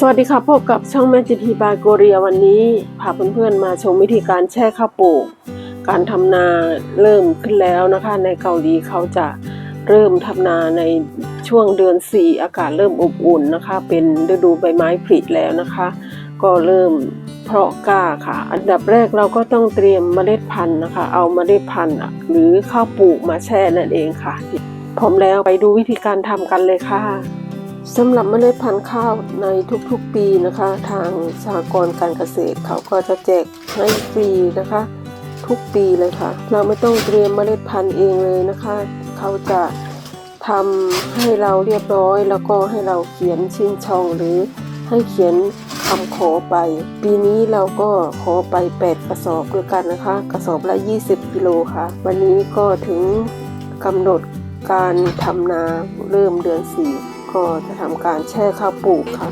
สวัสดีค่ะพบกับช่องแม่จิทีบายโกเรียวันนี้พาเพื่อนๆมาชมวิธีการแช่ข้าวปลูก การทำนาเริ่มขึ้นแล้วนะคะ ในเกาหลีเขาจะเริ่มทำนาในช่วงเดือน 4 อากาศเริ่มอบอุ่นนะคะ เป็นฤดูใบไม้ผลิแล้วนะคะ ก็เริ่มเพาะกล้าค่ะ อันดับแรกเราก็ต้องเตรียมเมล็ดพันธุ์นะคะ เอาเมล็ดพันธุ์หรือข้าวปลูกมาแช่นั่นเองค่ะพร้อมแล้วไปดูวิธีการทำกันเลยค่ะ สำหรับเมล็ดพันธุ์ข้าวในทุกๆปีนะคะ ทางสหกรณ์การเกษตรเขาก็จะแจกให้ฟรีนะคะ ทุกปีเลยค่ะ เราไม่ต้องเตรียมเมล็ดพันธุ์เองเลยนะคะ เขาจะทำให้เราเรียบร้อย แล้วก็ให้เราเขียนชื่นชองหรือให้เขียนคำขอไป ปีนี้เราก็ขอไป 8 กระสอบด้วยกันนะคะ กระสอบละ 20 กิโลค่ะ วันนี้ก็ถึงกำหนดการทำนาเริ่มเดือน4 ก็จะทำการแช่ข้าวปลูกค่ะ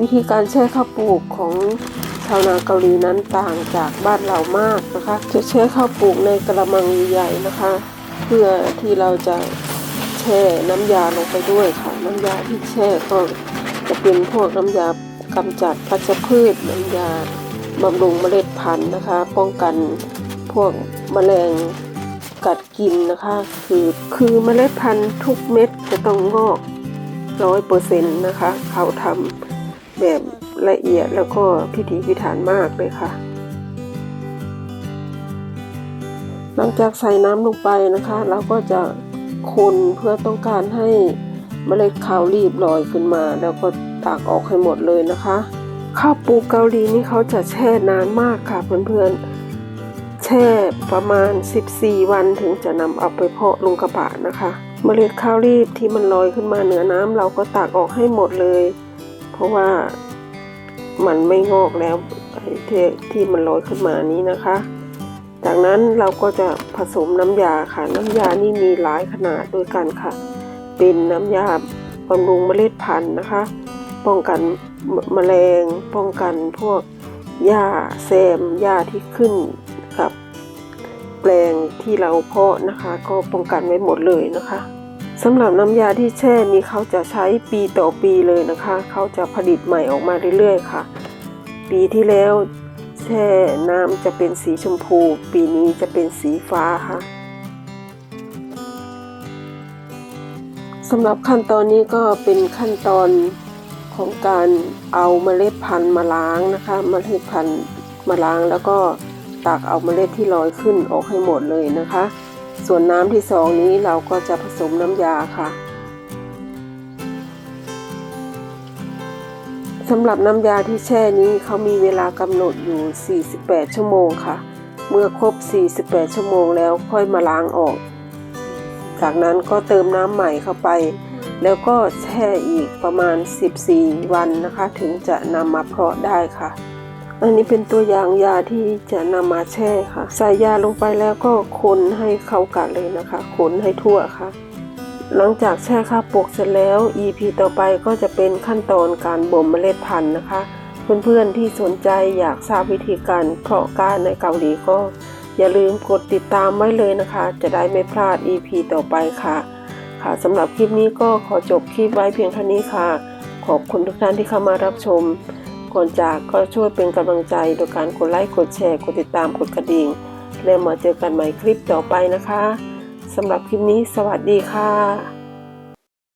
วิธีการแช่ข้าวปลูกของชาวนาเกาหลีนั้นต่างจากบ้านเรามากนะคะจะแช่ข้าวปลูกในกระมังใหญ่นะคะ เพื่อที่เราจะแช่น้ำยาลงไปด้วยค่ะ น้ำยาที่แช่ก็จะเป็นพวกน้ำยากำจัดพัชพืชน้ำยาบำรุงเมล็ดพันธุ์นะคะ ป้องกันพวกแมลงกัดกินนะคะ คือคือเมล็ดพันธุ์ทุกเม็ดจะต้องงอก ร้อยเปอร์เซ็นต์นะคะ เขาทำแบบละเอียดแล้วก็พิถีพิถันมากเลยค่ะ หลังจากใส่น้ำลงไปนะคะ เราก็จะคนเพื่อต้องการให้เมล็ดข้าวรีบลอยขึ้นมา แล้วก็ตากออกให้หมดเลยนะคะข้าวปูเกาหลีนี่เขาจะแช่นานมากค่ะเพื่อนๆ แช่ประมาณ 14 วันถึงจะนำเอาไปเพาะลงกระบะนะคะ เมล็ดข้าวรีบที่มันลอยขึ้นมาเหนือน้ำเราก็ตากออกให้หมดเลย เพราะว่ามันไม่งอกแล้วไอ้ที่ที่มันลอยขึ้นมานี้นะคะ จากนั้นเราก็จะผสมน้ำยาค่ะ น้ำยานี่มีหลายขนาดด้วยกันค่ะ เป็นน้ำยาบำรุงเมล็ดพันธุ์นะคะ ป้องกันแมลง ป้องกันพวกหญ้าแซมหญ้าที่ขึ้น แปลงที่เราเพาะนะคะ ก็ป้องกันไว้หมดเลยนะคะสำหรับน้ำยาที่แช่นี้เขาจะใช้ปีต่อปีเลยนะคะ เขาจะผลิตใหม่ออกมาเรื่อยๆค่ะ ปีที่แล้วแช่น้ำจะเป็นสีชมพู ปีนี้จะเป็นสีฟ้าค่ะสำหรับขั้นตอนนี้ก็เป็นขั้นตอนของการเอาเมล็ดพันธุ์มาล้างนะคะ เมล็ดพันธุ์มาล้างแล้วก็ ตักเอาเมล็ดที่ลอยขึ้นออกให้หมดเลยนะคะ ส่วนน้ำที่สองนี้เราก็จะผสมน้ำยาค่ะสำหรับน้ำยาที่แช่นี้เขามีเวลากำหนดอยู่ 48 ชั่วโมงค่ะ เมื่อครบ 48 ชั่วโมงแล้วค่อยมาล้างออก จากนั้นก็เติมน้ำใหม่เข้าไป แล้วก็แช่อีกประมาณ 14 วันนะคะ ถึงจะนำมาเพาะได้ค่ะ อันนี้เป็นตัวอย่างยาที่จะนำมาแช่ค่ะ ใส่ยาลงไปแล้วก็คนให้เข้ากันเลยนะคะ คนให้ทั่วค่ะ หลังจากแช่ข้าวปลูกเสร็จแล้ว EP ต่อไปก็จะเป็นขั้นตอนการบ่มเมล็ดพันธุ์นะคะ เพื่อนๆที่สนใจอยากทราบวิธีการเพาะก้านในเกาหลีก็ อย่าลืมกดติดตามไว้เลยนะคะ จะได้ไม่พลาด EP ต่อไปค่ะ ค่ะสำหรับคลิปนี้ก็ขอจบคลิปไว้เพียงเท่านี้ค่ะ ขอบคุณทุกท่านที่เข้ามารับชม ก่อนจากก็ช่วยเป็นกำลังใจโดยการกดไลค์กดแชร์กดติดตามกดกระดิ่ง แล้วมาเจอกันใหม่คลิปต่อไปนะคะสำหรับคลิปนี้สวัสดีค่ะ